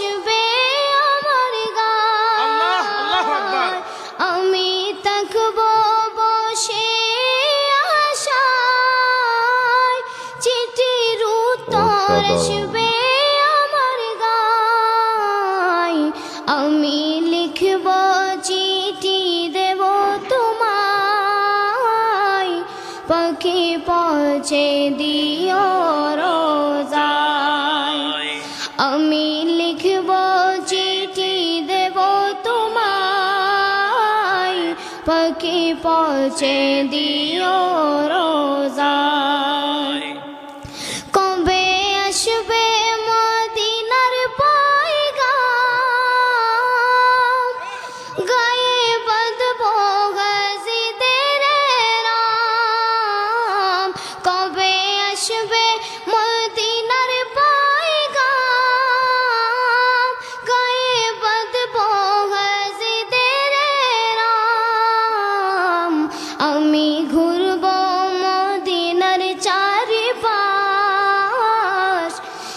আসবে আমার আল্লাহ, আল্লাহু আকবার। গায় আমি থাকব বসে আশায় চিঠির উত্তর। আসবে আমার গায় আমি লিখব চিঠি দেব তোমায় পাখি পৌঁছে দিও পাখি পৌঁছে দিও রোজায়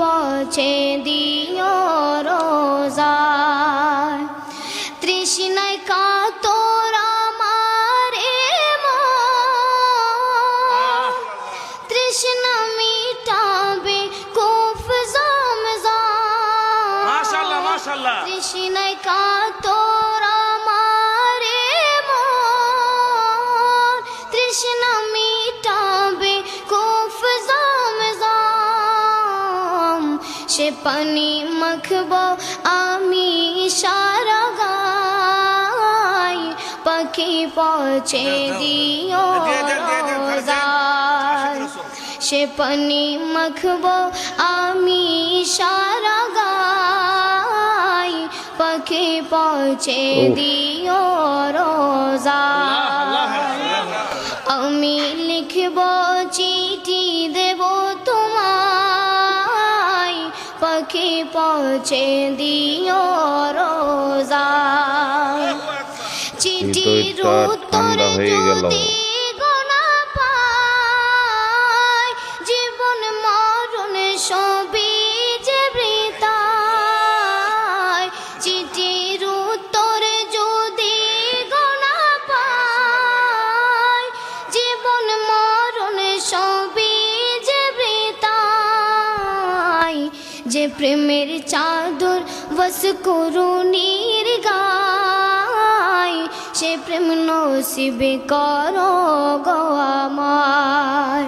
পৌঁছে দিও রোজায় তৃষ্ণায় কাতর আমারে মন। তৃষ্ণা মিটাবে কুফ জমজম মাশাআল্লাহ মাশাআল্লাহ তৃষ্ণায় কাতর পানি মাখব আমি সারা গাই পাখি পৌঁছে দিও সে পানি মাখব আমি সারা গাই পাখি পৌঁছে দিও রোজা। পাখি পৌঁছে দিও রোজা চিঠির উত্তর হয়ে গেল। যদি প্রেমের চাদর বস করুণীর গায় সে প্রেম নসিবে করো গো আমার।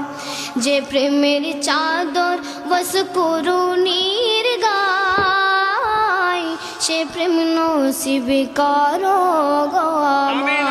যে প্রেমের চাদর বস করুণীর গায় সে প্রেম নসিবে করো গো আমার।